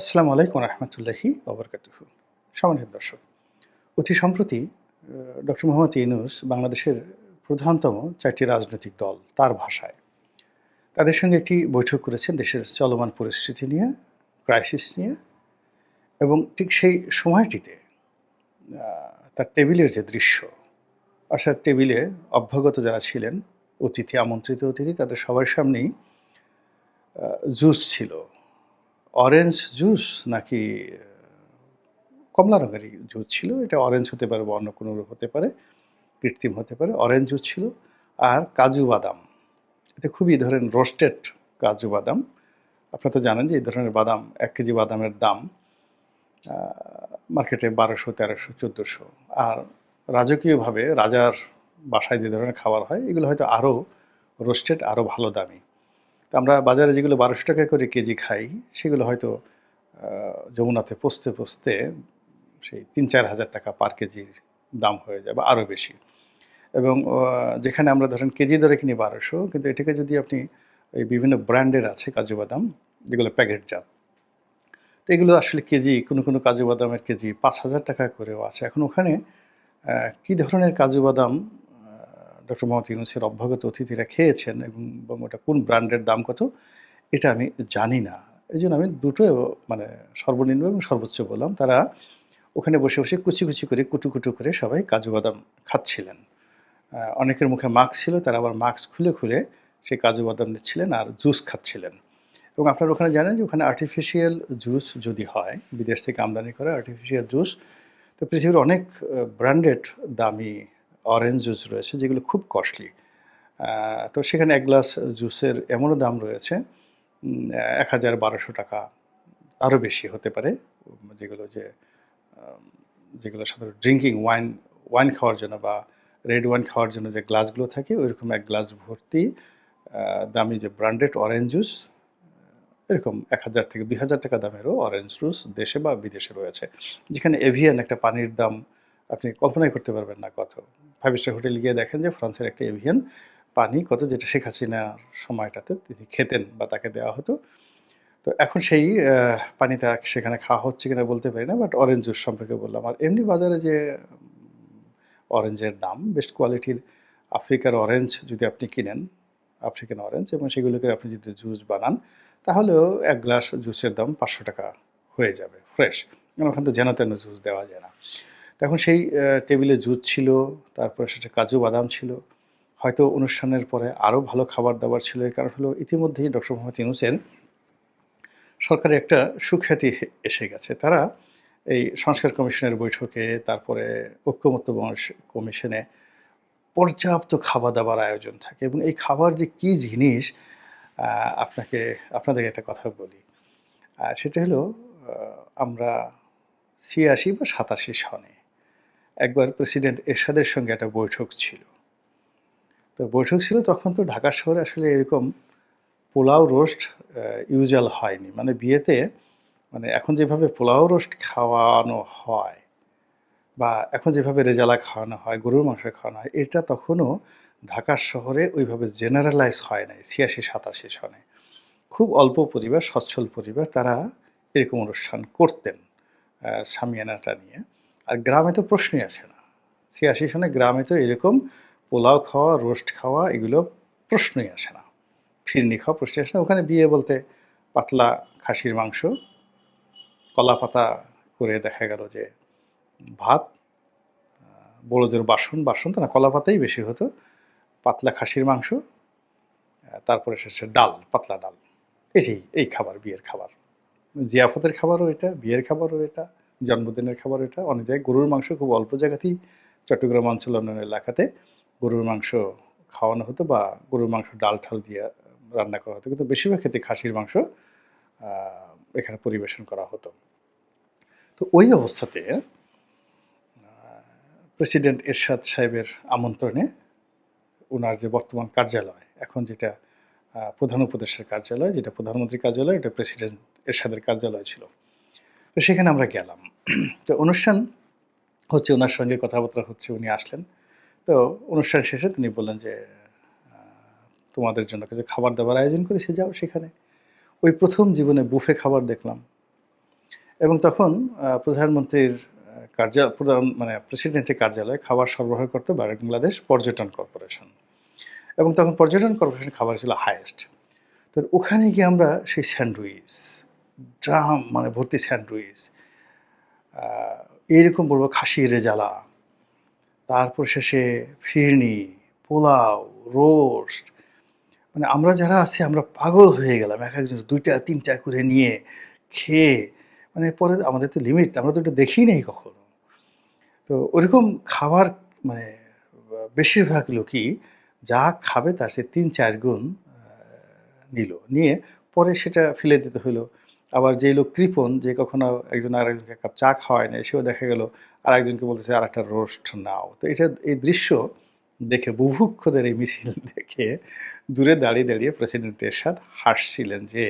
আসসালামু আলাইকুম রহমতুল্লাহি অবরকাতুহ সম্মানিত দর্শক, অতি সম্প্রতি ডক্টর মোহাম্মদ ইউনুস বাংলাদেশের প্রধানতম চারটি রাজনৈতিক দল তার ভাষায় তাদের সঙ্গে একটি বৈঠক করেছেন দেশের চলমান পরিস্থিতি নিয়ে ক্রাইসিস নিয়ে এবং ঠিক সেই সময়টিতে তার টেবিলের যে দৃশ্য, অর্থাৎ টেবিলে অভ্যাগত যারা ছিলেন, অতিথি আমন্ত্রিত অতিথি, তাদের সবার সামনেই জুস ছিল। অরেঞ্জ জুস নাকি কমলা রঙেরই জুস ছিল। এটা অরেঞ্জ হতে পারে বা অন্য কোনো হতে পারে, কৃত্রিম হতে পারে অরেঞ্জ জুস ছিল। আর কাজু বাদাম, এটা খুবই ধরেন রোস্টেড কাজু বাদাম। আপনারা তো জানেন যে এই ধরনের বাদাম, এক কেজি বাদামের দাম মার্কেটে বারোশো, তেরোশো, চোদ্দোশো। আর রাজকীয়ভাবে রাজার বাসায় যে ধরনের খাবার হয়, এগুলো হয়তো আরও রোস্টেড আরও ভালো দামি। তো আমরা বাজারে যেগুলো বারোশো টাকা করে কেজি খাই, সেগুলো হয়তো যমুনাতে পচতে পচতে সেই তিন চার হাজার টাকা পার কেজির দাম হয়ে যায় বা আরও বেশি। এবং যেখানে আমরা ধরেন কেজি দরে কিনি বারোশো, কিন্তু এটাকে যদি আপনি এই বিভিন্ন ব্র্যান্ডের আছে কাজু বাদাম, যেগুলো প্যাকেটজাত তো এগুলো আসলে কেজি, কোনো কোনো কাজু বাদামের কেজি পাঁচ হাজার টাকা করেও আছে। এখন ওখানে কী ধরনের কাজু বাদাম ডক্টর মোহাম্মদ ইউনুসের অভ্যাগত অতিথিরা খেয়েছেন এবং ওটা কোন ব্র্যান্ডের দাম কত, এটা আমি জানি না। এই জন্য আমি দুটো মানে সর্বনিম্ন এবং সর্বোচ্চ বললাম। তারা ওখানে বসে বসে কুচি কুচি করে, কুটু কুটু করে সবাই কাজু বাদাম খাচ্ছিলেন। অনেকের মুখে মাস্ক ছিল, তারা আবার মাস্ক খুলে খুলে সেই কাজু বাদাম নিচ্ছিলেন আর জুস খাচ্ছিলেন। এবং আপনারা ওখানে জানেন যে ওখানে আর্টিফিশিয়াল জুস যদি হয়, বিদেশ থেকে আমদানি করা আর্টিফিশিয়াল জুস তো পৃথিবীর অনেক ব্র্যান্ডেড দামি অরেঞ্জ জুস রয়েছে, যেগুলো খুব কস্টলি তো সেখানে এক গ্লাস জুসের এমনও দাম রয়েছে এক হাজার বারোশো টাকা। আরও বেশি হতে পারে, যেগুলো যে যেগুলো সাধারণত ড্রিঙ্কিং ওয়াইন ওয়াইন খাওয়ার জন্য বা রেড ওয়াইন খাওয়ার জন্য যে গ্লাসগুলো থাকে, ওইরকম এক গ্লাস ভর্তি দামি যে ব্র্যান্ডেড অরেঞ্জ জুস এরকম এক হাজার থেকে দুই হাজার টাকা দামেরও অরেঞ্জ জুস দেশে বা বিদেশে রয়েছে। যেখানে এভিয়ান একটা পানির দাম আপনি কল্পনাই করতে পারবেন না কত। ফাইভ স্টার হোটেল গিয়ে দেখেন যে ফ্রান্সের একটা এভিয়ান পানি কত, যেটা শেখ হাসিনার সময়টাতে তিনি খেতেন বা তাকে দেওয়া হতো। তো এখন সেই পানিটা সেখানে খাওয়া হচ্ছে কিনা বলতে পারি না বাট অরেঞ্জ জুস সম্পর্কে বললাম। আর এমনি বাজারে যে অরেঞ্জের দাম বেস্ট কোয়ালিটির আফ্রিকার অরেঞ্জ যদি আপনি কিনেন আফ্রিকান অরেঞ্জ এবং সেগুলোকে আপনি যদি জুস বানান, তাহলেও এক গ্লাস জুসের দাম পাঁচশো টাকা হয়ে যাবে ফ্রেশ ওখানে তো যেন তেন জুস দেওয়া যায় না। এখন সেই টেবিলে জুস ছিল, তারপরে সেটা কাজু বাদাম ছিল। হয়তো অনুষ্ঠানের পরে আরও ভালো খাবার দাবার ছিল, এর কারণ হলো ইতিমধ্যেই ডক্টর মোহাম্মদ ইউনুসের সরকারের একটা সুখ্যাতি এসে গেছে। তারা এই সংস্কার কমিশনের বৈঠকে, তারপরে ঐক্যমত্য বংশ- কমিশনে পর্যাপ্ত খাওয়া দাবার আয়োজন থাকে এবং এই খাবার যে কী জিনিস আপনাকে আপনাদেরকে একটা কথা বলি। সেটা হলো আমরা ছিয়াশি বা সাতাশি সনে একবার প্রেসিডেন্ট এরশাদের সঙ্গে একটা বৈঠক ছিল। তো বৈঠক ছিল তখন তো ঢাকা শহরে আসলে এরকম পোলাও রোস্ট ইউজাল হয়নি। মানে বিয়েতে মানে এখন যেভাবে পোলাও রোস্ট খাওয়ানো হয় বা এখন যেভাবে রেজালা খাওয়ানো হয়, গরুর মাংস খাওয়ানো হয়, এটা তখনও ঢাকা শহরে ওইভাবে জেনারেলাইজ হয় নাই, ছিয়াশি, সাতাশি সনে। খুব অল্প পরিবার, সচ্ছল পরিবার তারা এরকম অনুষ্ঠান করতেন সামিয়ানাটা নিয়ে। আর গ্রামে তো প্রশ্নই আসে না। ছিয়াশি সনে গ্রামে তো এরকম পোলাও খাওয়া, রোস্ট খাওয়া, এগুলো প্রশ্নই আসে না। ফিরনি খাওয়া প্রশ্নই আসে না। ওখানে বিয়ে বলতে পাতলা খাসির মাংস, কলা পাতা করে দেখা গেল যে ভাত বড়দের বাসন বাসন তো না, কলা পাতাই বেশি হতো, পাতলা খাসির মাংস তারপরে শেষে ডাল, পাতলা ডাল। এটাই, এই খাবার, বিয়ের খাবার। জিয়াফতের খাবারও এটা, বিয়ের খাবারও এটা। জন্মদিনের খাবার এটা। অনেক জায়গায় গরুর মাংস খুব অল্প জায়গাতেই চট্টগ্রাম অঞ্চল অন্যান্য এলাকাতে গরুর মাংস খাওয়ানো হতো বা গরুর মাংস ডাল ঠাল দিয়ে রান্না করা হতো। কিন্তু বেশিরভাগ ক্ষেত্রে খাসির মাংস এখানে পরিবেশন করা হতো। তো ওই অবস্থাতে প্রেসিডেন্ট এরশাদ সাহেবের আমন্ত্রণে ওনার যে বর্তমান কার্যালয়, এখন যেটা প্রধান উপদেষ্টার কার্যালয়, যেটা প্রধানমন্ত্রীর কার্যালয়, এটা প্রেসিডেন্ট এরশাদের কার্যালয় ছিল। তো সেখানে আমরা গেলাম। তো অনুষ্ঠান হচ্ছে ওনার সঙ্গে কথাবার্তা হচ্ছে উনি আসলেন। তো অনুষ্ঠান শেষে তিনি বললেন যে তোমাদের জন্য কিছু খাবার দাবার আয়োজন করেছি যাও সেখানে। ওই প্রথম জীবনে বুফে খাবার দেখলাম। এবং তখন প্রধানমন্ত্রীর আহ, কার্য প্রধান মানে প্রেসিডেন্টের কার্যালয়ে খাবার সরবরাহ করতো বাংলাদেশ পর্যটন কর্পোরেশন। এবং তখন পর্যটন কর্পোরেশন খাবার ছিল হায়েস্ট তো ওখানে গিয়ে আমরা সেই স্যান্ডউইচ ড্রাম মানে ভর্তি স্যান্ডউইচ। এইরকম বলব খাসি রেজালা, তারপর শেষে ফিরনি, পোলাও, রোস্ট। মানে আমরা যারা আছি, আমরা পাগল হয়ে গেলাম এক একজন দুইটা, তিনটা করে নিয়ে খেয়ে। মানে পরে আমাদের তো লিমিট আমরা তো এটা দেখি নাই কখনো। তো ওরকম খাবার মানে বেশিরভাগ লোকই যা খাবে তার সে তিন, চার গুণ নিল। নিয়ে পরে সেটা ফেলে দিতে হলো। আবার যে লোক কৃপণ, যে কখনো একজন আর একজনকে এক কাপ চা খাওয়ায় না সেও দেখা গেল আর একজনকে বলতেছে আর একটা রোস্ট নাও। তো এটা, এই দৃশ্য দেখে বুভুক্ষদের এই মিছিল দেখে দূরে দাঁড়িয়ে দাঁড়িয়ে প্রেসিডেন্ট এরশাদ হাসছিলেন যে,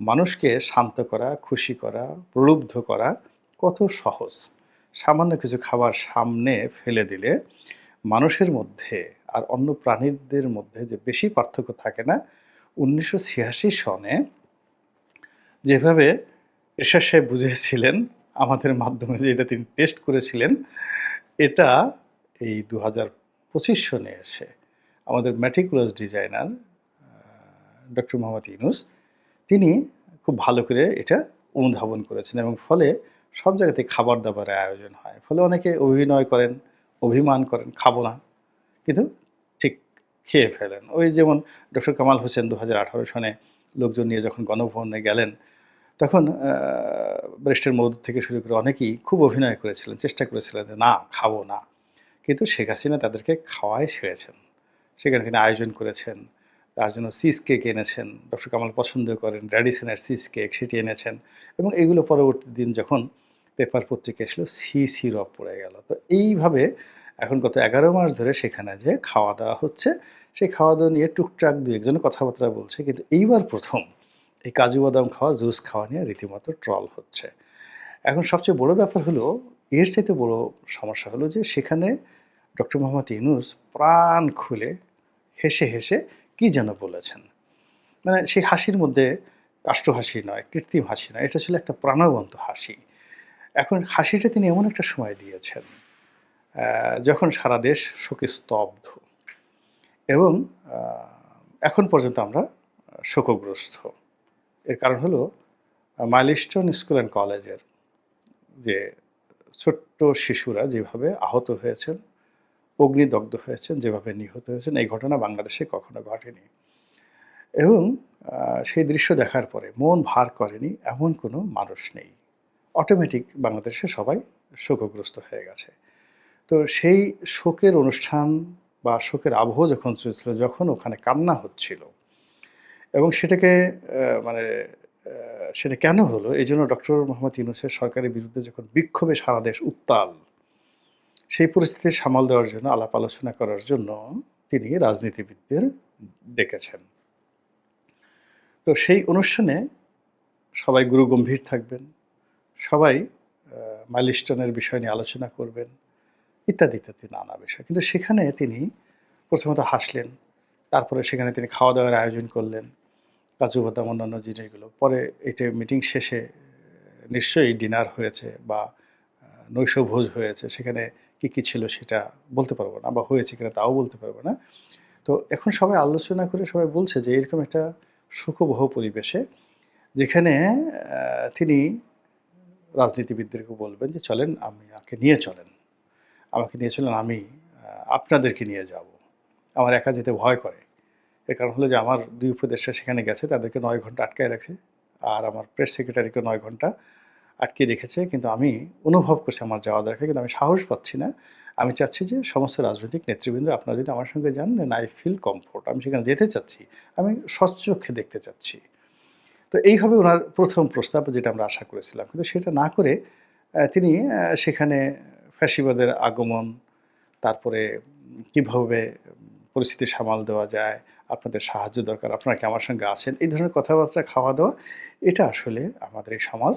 মানুষকে শান্ত করা, খুশি করা, প্রলুব্ধ করা কত সহজ। সামান্য কিছু খাবার সামনে ফেলে দিলে মানুষের মধ্যে আর অন্য প্রাণীদের মধ্যে যে বেশি পার্থক্য থাকে না, উনিশশো ছিয়াশি সনে যেভাবে এরশাদ সাহেব বুঝেছিলেন আমাদের মাধ্যমে যে এটা তিনি টেস্ট করেছিলেন, এটা এই দু হাজার পঁচিশ সনে এসে আমাদের meticulous designer doctor Mohammad Yunus, তিনি খুব ভালো করে এটা অনুধাবন করেছেন এবং ফলে সব জায়গাতে খাবার দাবারের আয়োজন হয়। ফলে অনেকে অভিনয় করেন, অভিমান করেন, খাব না, কিন্তু ঠিক খেয়ে ফেলেন। ওই যেমন ডক্টর কামাল হোসেন দু হাজার আঠারো সনে লোকজন নিয়ে যখন গণভবনে গেলেন তখন ব্রেস্টের মধু থেকে শুরু করে অনেকেই খুব অভিনয় করেছিলেন, চেষ্টা করেছিলেন যে, না, খাব না। কিন্তু শেখ হাসিনা তাদেরকে খাওয়াই ছেড়েছেন। সেখানে তিনি আয়োজন করেছেন, তার জন্য সিস কেক এনেছেন, ডক্টর কামাল পছন্দ করেন র্যাডিসনের সিস কেক সেটি এনেছেন এবং এগুলো পরবর্তী দিন যখন পেপার পত্রিকা এসলো সি সিরপ পড়ে গেল। তো এইভাবে এখন গত এগারো মাস ধরে সেখানে যে খাওয়া দাওয়া হচ্ছে, সেই খাওয়া দাওয়া নিয়ে টুকটাক দু একজন কথাবার্তা বলছে, কিন্তু এইবার প্রথম এই কাজু বাদাম খাওয়া, জুস খাওয়া নিয়ে রীতিমতো ট্রল হচ্ছে। এখন সবচেয়ে বড় ব্যাপার হলো, এর চাইতে বড় সমস্যা হলো যে সেখানে ডক্টর মোহাম্মদ ইউনুস প্রাণ খুলে হেসে হেসে কি যেন বলেছেন। মানে সেই হাসির মধ্যে কাষ্ঠ হাসি নয়, কৃত্রিম হাসি নয়, এটা ছিল একটা প্রাণবন্ত হাসি। এখন হাসিটা তিনি এমন একটা সময় দিয়েছেন যখন সারা দেশ শোকে স্তব্ধ। এবং এখন পর্যন্ত আমরা শোকগ্রস্ত। এর কারণ হলো মাইলস্টোন স্কুল অ্যান্ড কলেজের যে ছোট্ট শিশুরা যেভাবে আহত হয়েছেন, অগ্নিদগ্ধ হয়েছেন, যেভাবে নিহত হয়েছেন, এই ঘটনা বাংলাদেশে কখনো ঘটেনি। এবং সেই দৃশ্য দেখার পরে মন ভার করেনি এমন কোনো মানুষ নেই। অটোমেটিক বাংলাদেশে সবাই শোকগ্রস্ত হয়ে গেছে। তো সেই শোকের অনুষ্ঠান বা শোকের আবহ যখন চলছিল, যখন ওখানে কান্না হচ্ছিল এবং সেটাকে মানে সেটা কেন হলো? এই জন্য ডক্টর মোহাম্মদ ইউনুসের সরকারের বিরুদ্ধে যখন বিক্ষোভে সারা দেশ উত্তাল, সেই পরিস্থিতি সামাল দেওয়ার জন্য আলাপ আলোচনা করার জন্য তিনি রাজনীতিবিদদের ডেকেছেন। তো সেই অনুষ্ঠানে সবাই গুরু গম্ভীর থাকবেন, সবাই মাইলস্টোনের বিষয় নিয়ে আলোচনা করবেন ইত্যাদি ইত্যাদি নানা বিষয়। কিন্তু সেখানে তিনি প্রথমত হাসলেন, তারপরে সেখানে তিনি খাওয়া দাওয়ার আয়োজন করলেন কাজু বাদাম, অন্যান্য জিনিসগুলো পরে এটা মিটিং শেষে, নিশ্চয়ই ডিনার হয়েছে বা নৈশভোজ হয়েছে, সেখানে কি কি ছিল সেটা বলতে পারব না বা হয়েছে কিনা তাও বলতে পারব না। তো এখন সবাই আলোচনা করে সবাই বলছে যে এরকম একটা সুখবহ পরিবেশে যেখানে তিনি রাজনীতিবিদদেরকে বলবেন যে চলেন, আমি আমাকে নিয়ে চলেন। আমাকে নিয়ে চলেন, আমি আপনাদেরকে নিয়ে যাব। আমার একা যেতে ভয় করে। এর কারণ হলো যে আমার দুই উপদেষ্টা সেখানে গেছে, তাদেরকে নয় ঘণ্টা আটকায় রাখে আর আমার প্রেস সেক্রেটারিকে নয় ঘণ্টা আটকে রেখেছে। কিন্তু আমি অনুভব করছি আমার যাওয়া দরকার, কিন্তু আমি সাহস পাচ্ছি না। আমি চাচ্ছি যে সমস্ত রাজনৈতিক নেতৃবৃন্দ আপনারা যদি আমার সঙ্গে যান দেন আই ফিল কমফোর্ট আমি সেখানে যেতে চাচ্ছি, আমি স্বচ্ছক্ষে দেখতে চাচ্ছি। তো এই হবে ওনার প্রথম প্রস্তাব যেটা আমরা আশা করেছিলাম। কিন্তু সেটা না করে তিনি সেখানে ফ্যাসিবাদের আগমন, তারপরে কীভাবে পরিস্থিতি সামাল দেওয়া যায় আপনাদের সাহায্য দরকার, আপনারা কি আমার সঙ্গে আছেন? এই ধরনের কথাবার্তা খাওয়া দাওয়া এটা আসলে আমাদের এই সমাজ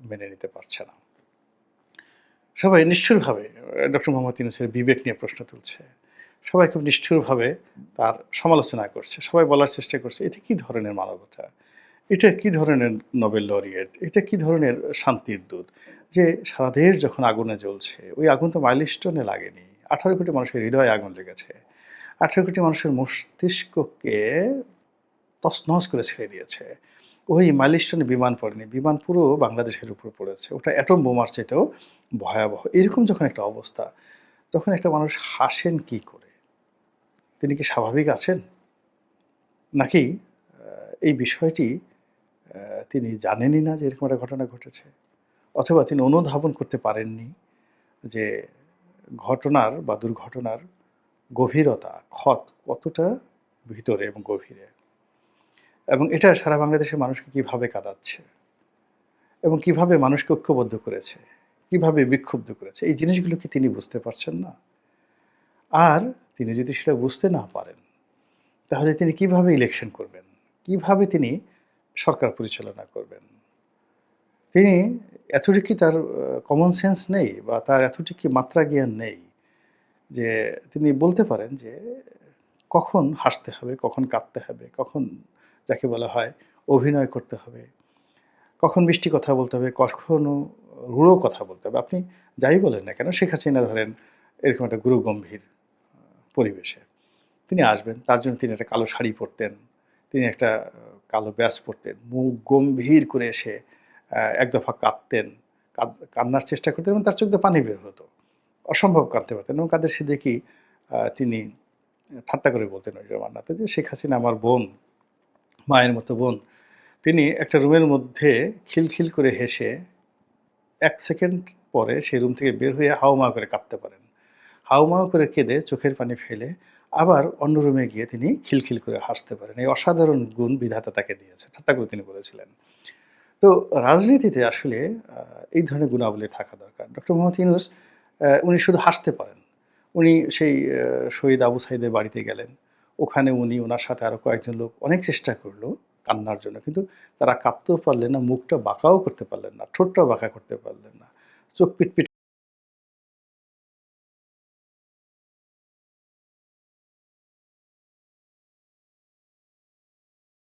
মেনে নিতে পারছে না। সবাই নিষ্ঠুরভাবে, ডক্টর মোহাম্মদ ইউনুসের বিবেক নিয়ে প্রশ্ন তুলছে। সবাই খুব নিষ্ঠুরভাবে তার সমালোচনা করছে, সবাই বলার চেষ্টা করছে, এটা কী ধরনের মানবতা? এটা কি ধরনের নোবেল লরিয়েট? এটা কি ধরনের শান্তির দূত? যে সারা দেশ যখন আগুনে জ্বলছে, ওই আগুন তো মাইলস্টোনে লাগেনি। আঠারো কোটি মানুষের হৃদয়ে আগুন লেগেছে। আঠারো কোটি মানুষের মস্তিষ্ককে তছনছ করে ছেড়ে দিয়েছে। ওই মাইলস্টোনে বিমান পড়েনি, বিমান পুরো বাংলাদেশের উপর পড়েছে। ওটা অ্যাটম বোমার চাইতেও ভয়াবহ। এরকম যখন একটা অবস্থা, তখন একটা মানুষ হাসেন কি করে? তিনি কি স্বাভাবিক আছেন? নাকি এই বিষয়টি তিনি জানেনই না যে এরকম একটা ঘটনা ঘটেছে? অথবা তিনি অনুধাবন করতে পারেননি যে ঘটনার বা দুর্ঘটনার গভীরতা, ক্ষত কতটা ভিতরে এবং গভীরে? এবং এটা সারা বাংলাদেশের মানুষকে কীভাবে কাঁদাচ্ছে? এবং কীভাবে মানুষকে ঐক্যবদ্ধ করেছে? কীভাবে বিক্ষুব্ধ করেছে? এই জিনিসগুলো কি তিনি বুঝতে পারছেন না? আর তিনি যদি সেটা বুঝতে না পারেন, তাহলে তিনি কীভাবে ইলেকশন করবেন? কীভাবে তিনি সরকার পরিচালনা করবেন? তিনি এতটুকু তার কমন সেন্স নেই বা তার এতটুকু মাত্রা জ্ঞান নেই। যে তিনি বলতে পারেন যে কখন হাসতে হবে, কখন কাঁদতে হবে, কখন যাকে বলা হয় অভিনয় করতে হবে, কখন মিষ্টি কথা বলতে হবে কখনও রূঢ় কথা বলতে হবে। আপনি যাই বলেন না কেন, শেখ হাসিনা ধরেন এরকম একটা গুরু গম্ভীর পরিবেশে। তিনি আসবেন, তার জন্য তিনি একটা কালো শাড়ি পরতেন, তিনি একটা কালো ব্যাস পরতেন, মুখ গম্ভীর করে এসে এক দফা কাঁদতেন, কাঁদ- কান্নার চেষ্টা করতেন এবং তার চোখ দিয়ে পানি বের হতো। অসম্ভব কাঁদতে পারতেন এবং কাদের সিদ্দিকি তিনি ঠাট্টা করে বলতেন ওই জমান্নাতে যে, শেখ হাসিনা আমার বোন, মায়ের মতো বোন। তিনি একটা রুমের মধ্যে খিলখিল করে হেসে এক সেকেন্ড পরে সেই রুম থেকে বের হয়ে হাওমা করে কাঁদতে পারেন। হাউমাউ করে কেঁদে চোখের পানি ফেলে আবার অন্য রুমে গিয়ে তিনি খিলখিল করে হাসতে পারেন। এই অসাধারণ গুণ বিধাতা তাকে দিয়েছে, ঠাট্টা করে তিনি বলেছিলেন। তো রাজনীতিতে আসলে এই ধরনের গুণাবলী থাকা দরকার। ডক্টর মোহাম্মদ ইউনুস উনি শুধু হাসতে পারেন। উনি সেই শহীদ আবু সাইদের বাড়িতে গেলেন। ওখানে উনি ওনার সাথে আরও কয়েকজন লোক অনেক চেষ্টা করল কান্নার জন্য, কিন্তু তারা কাঁদতেও পারলেন না, মুখটা বাঁকাও করতে পারলেন না, ঠোঁটটাও বাঁকা করতে পারলেন না, চোখ পিটপিট